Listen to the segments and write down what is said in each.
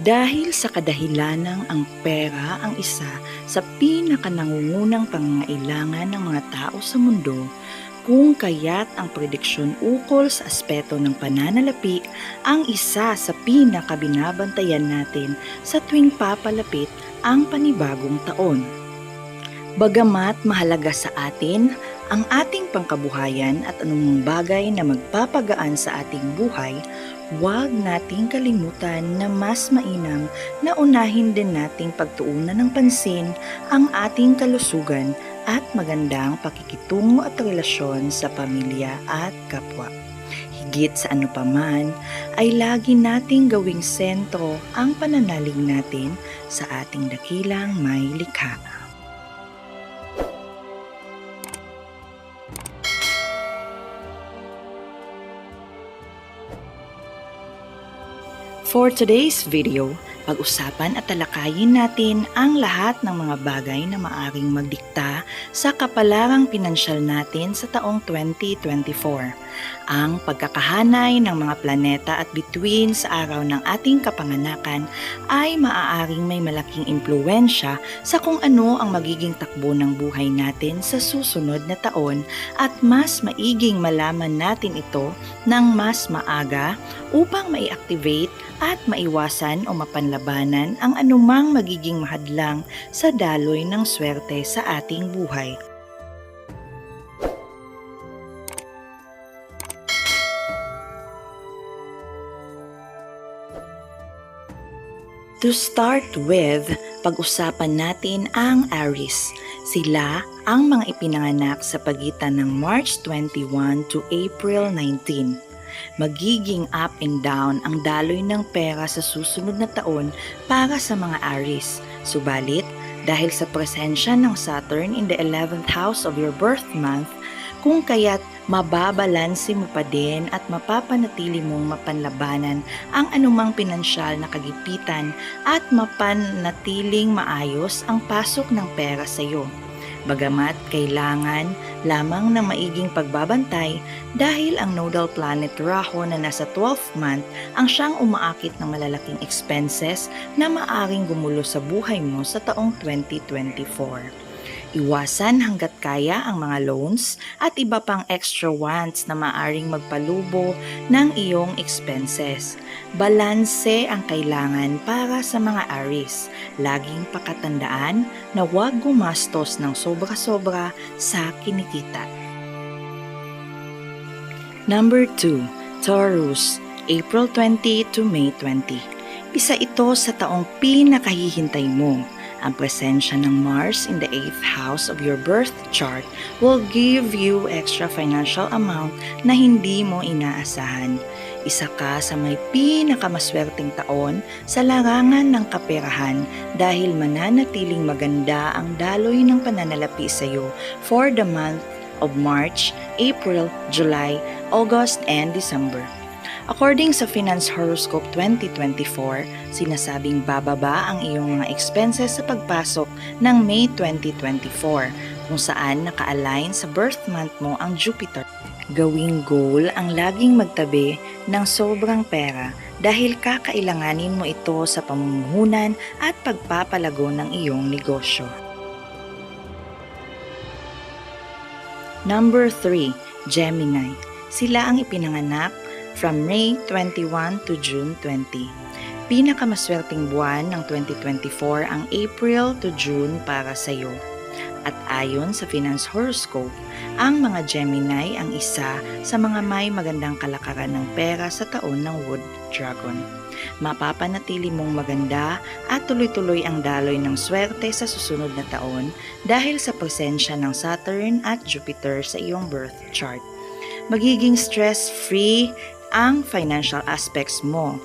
Dahil sa kadahilanang ang pera ang isa sa pinakanangungunang pangangailangan ng mga tao sa mundo, kung kaya't ang prediksyon ukol sa aspeto ng pananalapi ang isa sa pinakabinabantayan natin sa tuwing papalapit ang panibagong taon. Bagamat mahalaga sa atin ang ating pangkabuhayan at anumang bagay na magpapagaan sa ating buhay, huwag nating kalimutan na mas mainam na unahin din nating pagtuunan ng pansin ang ating kalusugan at magandang pakikitungo at relasyon sa pamilya at kapwa. Higit sa ano paman, ay lagi nating gawing sentro ang pananalig natin sa ating dakilang may likha. For today's video, pag-usapan at talakayin natin ang lahat ng mga bagay na maaring magdikta sa kapalarang pinansyal natin sa taong 2024. Ang pagkakahanay ng mga planeta at bituin sa araw ng ating kapanganakan ay maaaring may malaking impluensya sa kung ano ang magiging takbo ng buhay natin sa susunod na taon at mas maiging malaman natin ito ng mas maaga upang mai-activate at maiwasan o mapanlabanan ang anumang magiging mahadlang sa daloy ng swerte sa ating buhay. To start with, pag-usapan natin ang Aries. Sila ang mga ipinanganak sa pagitan ng March 21 to April 19 magiging up and down ang daloy ng pera sa susunod na taon para sa mga Aries. Subalit, dahil sa presensya ng Saturn in the 11th house of your birth month, kung kaya't mababalanse mo pa din at mapapanatili mong mapanlabanan ang anumang pinansyal na kagipitan at mapanatiling maayos ang pasok ng pera sa iyo. Bagamat kailangan lamang ng maiging pagbabantay dahil ang nodal planet Rahu na nasa 12th month ang siyang umaakit ng malalaking expenses na maaring gumulo sa buhay mo sa taong 2024. Iwasan hanggat kaya ang mga loans at iba pang extra wants na maaring magpalubo ng iyong expenses. Balanse ang kailangan para sa mga Aries. Laging pakatandaan na huwag gumastos ng sobra-sobra sa kinikita. Number 2, Taurus, April 20 to May 20. Isa ito sa taong pinakahihintay mo ang presensya ng Mars in the 8th house of your birth chart will give you extra financial amount na hindi mo inaasahan. Isa ka sa may pinakamaswerteng taon sa larangan ng kaperahan dahil mananatiling maganda ang daloy ng pananalapi sa iyo for the month of March, April, July, August, and December. According sa Finance Horoscope 2024, sinasabing bababa ang iyong mga expenses sa pagpasok ng May 2024 kung saan naka-align sa birth month mo ang Jupiter. Gawing goal ang laging magtabi ng sobrang pera dahil kakailanganin mo ito sa pamumuhunan at pagpapalago ng iyong negosyo. Number 3, Gemini. Sila ang ipinanganak from May 21 to June 20. Pinakamaswerteng buwan ng 2024 ang April to June para sa iyo. At ayon sa Finance Horoscope, ang mga Gemini ang isa sa mga may magandang kalakaran ng pera sa taon ng Wood Dragon. Mapapanatili mong maganda at tuloy-tuloy ang daloy ng swerte sa susunod na taon dahil sa presensya ng Saturn at Jupiter sa iyong birth chart magiging stress-free ang financial aspects mo.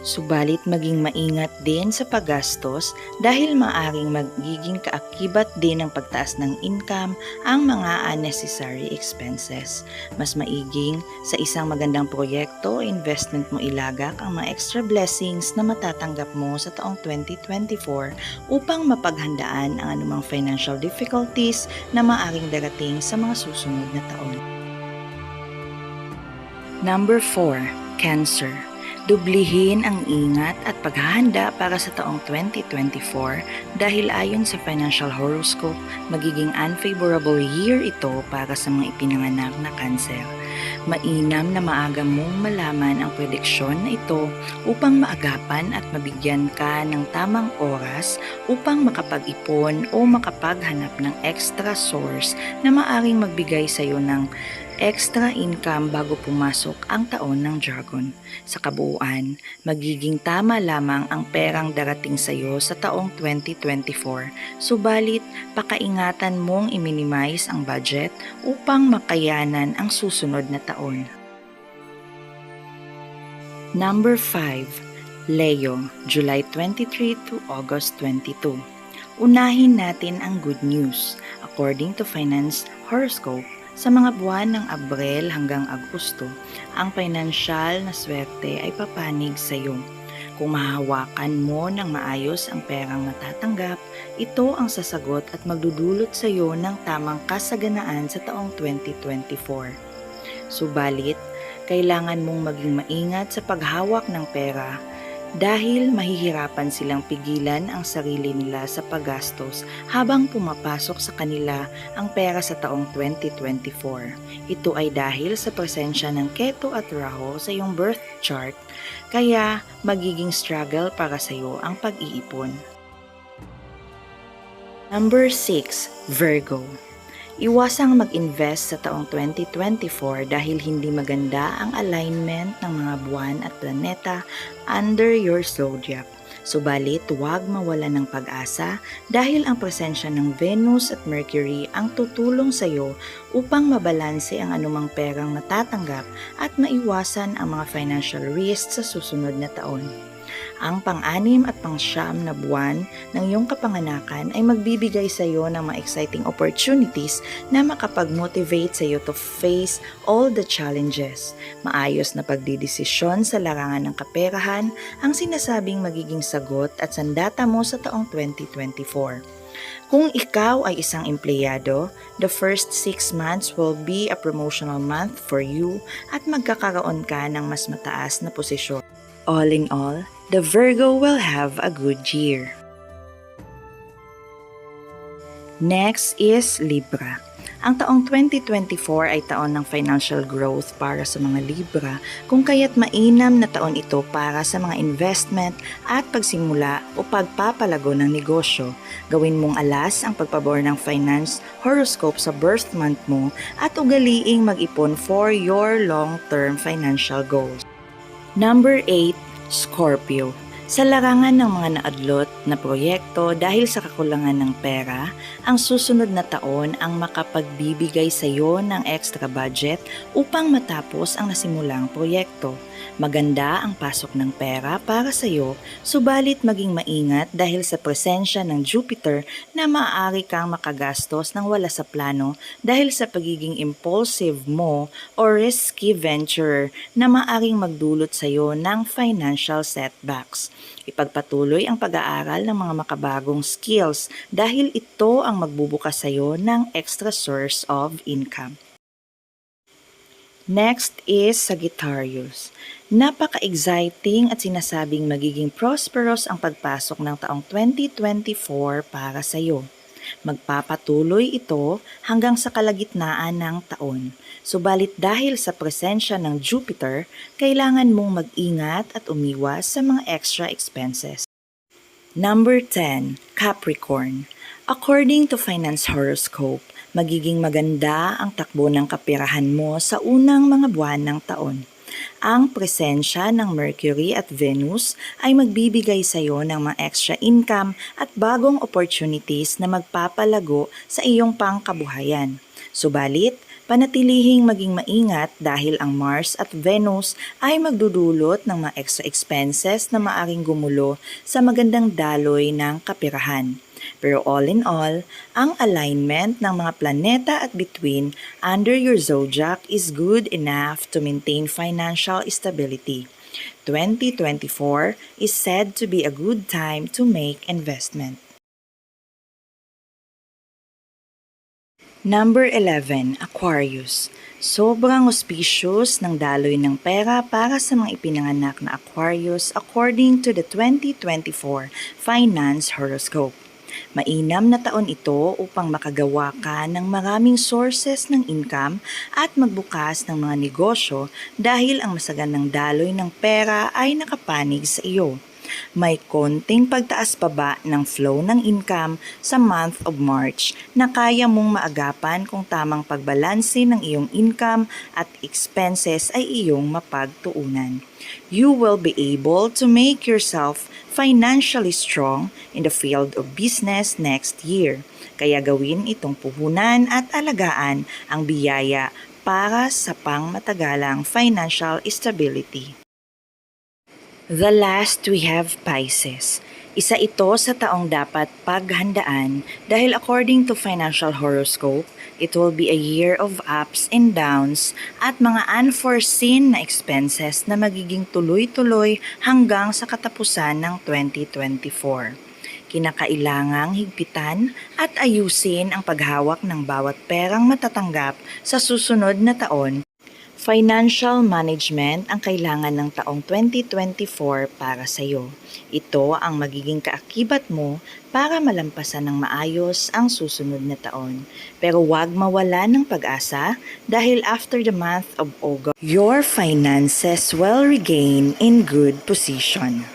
Subalit maging maingat din sa paggastos dahil maaring magiging kaakibat din ng pagtaas ng income ang mga unnecessary expenses. Mas maiging sa isang magandang proyekto, investment mo ilagak ang mga extra blessings na matatanggap mo sa taong 2024 upang mapaghandaan ang anumang financial difficulties na maaring darating sa mga susunod na taon. Number 4, Cancer. Dublihin ang ingat at paghahanda para sa taong 2024 dahil ayon sa financial horoscope, magiging unfavorable year ito para sa mga ipinanganak na cancer. Mainam na maaga mong malaman ang prediksyon na ito upang maagapan at mabigyan ka ng tamang oras upang makapag-ipon o makapaghanap ng extra source na maaring magbigay sa iyo ng extra income bago pumasok ang taon ng Dragon. Sa kabuuan, magiging tama lamang ang perang darating sa iyo sa taong 2024. Subalit, pakaingatan mong i-minimize ang budget upang makayanan ang susunod na taon. Number 5. Leo, July 23 to August 22. Unahin natin ang good news. According to Finance Horoscope, sa mga buwan ng Abril hanggang Agosto, ang financial na swerte ay papanig sa iyo. Kung mahawakan mo ng maayos ang perang matatanggap, ito ang sasagot at magdudulot sa iyo ng tamang kasaganaan sa taong 2024. Subalit, kailangan mong maging maingat sa paghawak ng pera dahil mahihirapan silang pigilan ang sarili nila sa paggastos habang pumapasok sa kanila ang pera sa taong 2024. Ito ay dahil sa presensya ng Keto at Raho sa iyong birth chart, kaya magiging struggle para sa iyo ang pag-iipon. Number 6. Virgo Iwasang mag-invest sa taong 2024 dahil hindi maganda ang alignment ng mga buwan at planeta under your zodiac. Subalit, huwag mawala ng pag-asa dahil ang presensya ng Venus at Mercury ang tutulong sa iyo upang mabalanse ang anumang perang natatanggap at maiwasan ang mga financial risks sa susunod na taon. Ang pang-anim at pang-siyam na buwan ng iyong kapanganakan ay magbibigay sa iyo ng mga exciting opportunities na makapag-motivate sa iyo to face all the challenges. Maayos na pagdidesisyon sa larangan ng kaperahan ang sinasabing magiging sagot at sandata mo sa taong 2024. Kung ikaw ay isang empleyado, the first six months will be a promotional month for you at magkakaroon ka ng mas mataas na posisyon. All in all, the Virgo will have a good year. Next is Libra. Ang taong 2024 ay taon ng financial growth para sa mga Libra kung kaya't mainam na taon ito para sa mga investment at pagsimula o pagpapalago ng negosyo. Gawin mong alas ang pagpabor ng finance horoscope sa birth month mo at ugaliing mag-ipon for your long-term financial goals. Number 8, Scorpio. Sa larangan ng mga naadlot na proyekto dahil sa kakulangan ng pera, ang susunod na taon ang makapagbibigay sa iyo ng extra budget upang matapos ang nasimulang proyekto. Maganda ang pasok ng pera para sa iyo, subalit maging maingat dahil sa presensya ng Jupiter na maaari kang makagastos ng wala sa plano dahil sa pagiging impulsive mo or risky venturer na maaring magdulot sa iyo ng financial setbacks. Ipagpatuloy ang pag-aaral ng mga makabagong skills dahil ito ang magbubukas sa iyo ng extra source of income. Next is Sagittarius. Napaka-exciting at sinasabing magiging prosperous ang pagpasok ng taong 2024 para sa iyo. Magpapatuloy ito hanggang sa kalagitnaan ng taon. Subalit dahil sa presensya ng Jupiter, kailangan mong mag-ingat at umiwas sa mga extra expenses. Number 10, Capricorn. According to Finance Horoscope, magiging maganda ang takbo ng kapirahan mo sa unang mga buwan ng taon. Ang presensya ng Mercury at Venus ay magbibigay sa iyo ng mga extra income at bagong opportunities na magpapalago sa iyong pangkabuhayan. Subalit, panatilihing maging maingat dahil ang Mars at Venus ay magdudulot ng mga extra expenses na maaring gumulo sa magandang daloy ng kapirahan. Pero all in all, ang alignment ng mga planeta at between under your zodiac is good enough to maintain financial stability. 2024 is said to be a good time to make investment. Number 11, Aquarius. Sobrang auspicious ng daloy ng pera para sa mga ipinanganak na Aquarius according to the 2024 Finance Horoscope. Mainam na taon ito upang makagawa ka ng maraming sources ng income at magbukas ng mga negosyo dahil ang masaganang daloy ng pera ay nakapanig sa iyo may konting pagtaas pa ba ng flow ng income sa month of March na kaya mong maagapan kung tamang pagbalanse ng iyong income at expenses ay iyong mapagtuunan. You will be able to make yourself financially strong in the field of business next year. Kaya gawin itong puhunan at alagaan ang biyaya para sa pangmatagalang financial stability. The last we have Pisces. Isa ito sa taong dapat paghandaan dahil according to financial horoscope, it will be a year of ups and downs at mga unforeseen na expenses na magiging tuloy-tuloy hanggang sa katapusan ng 2024. Kinakailangang higpitan at ayusin ang paghawak ng bawat perang matatanggap sa susunod na taon Financial management ang kailangan ng taong 2024 para sa iyo. Ito ang magiging kaakibat mo para malampasan ng maayos ang susunod na taon. Pero huwag mawala ng pag-asa dahil after the month of August, your finances will regain in good position.